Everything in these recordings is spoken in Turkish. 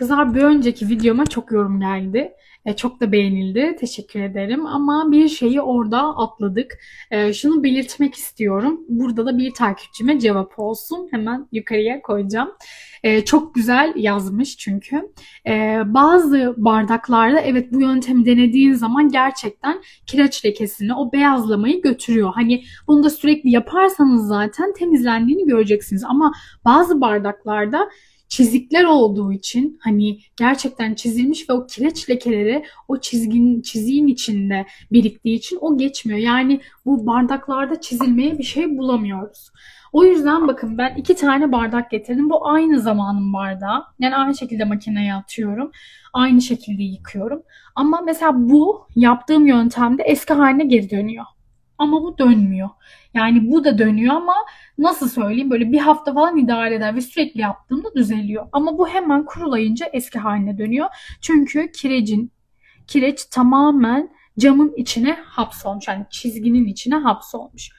Kızlar bir önceki videoma çok yorum geldi. E, çok da beğenildi. Teşekkür ederim. Ama bir şeyi orada atladık. E, şunu belirtmek istiyorum. Burada da bir takipçime cevap olsun. Hemen yukarıya koyacağım. E, çok güzel yazmış çünkü. E, bazı bardaklarda evet bu yöntemi denediğin zaman gerçekten kireç lekesini, o beyazlamayı götürüyor. Hani bunu da sürekli yaparsanız zaten temizlendiğini göreceksiniz. Ama bazı bardaklarda çizikler olduğu için hani gerçekten çizilmiş ve o kireç lekeleri o çizginin çiziğin içinde biriktiği için o geçmiyor. Yani bu bardaklarda çizilmeye bir şey bulamıyoruz. O yüzden bakın ben iki tane bardak getirdim. Bu aynı zamanın bardağı. Yani aynı şekilde makineye atıyorum. Aynı şekilde yıkıyorum. Ama mesela bu yaptığım yöntemde eski haline geri dönüyor. Ama bu dönmüyor. Yani bu da dönüyor ama nasıl söyleyeyim böyle bir hafta falan idare eder ve sürekli yaptığımda düzeliyor. Ama bu hemen kurulayınca eski haline dönüyor. Çünkü kirecin kireç tamamen camın içine hapsolmuş. Yani çizginin içine hapsolmuş.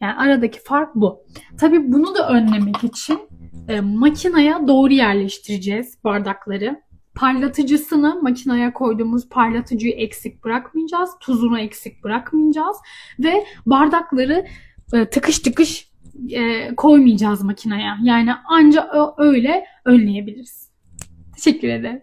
Yani aradaki fark bu. Tabii bunu da önlemek için e, makineye doğru yerleştireceğiz bardakları. Parlatıcısını makineye koyduğumuz parlatıcıyı eksik bırakmayacağız. Tuzunu eksik bırakmayacağız. Ve bardakları e, tıkış tıkış e, koymayacağız makineye. Yani anca öyle önleyebiliriz. Teşekkür ederim.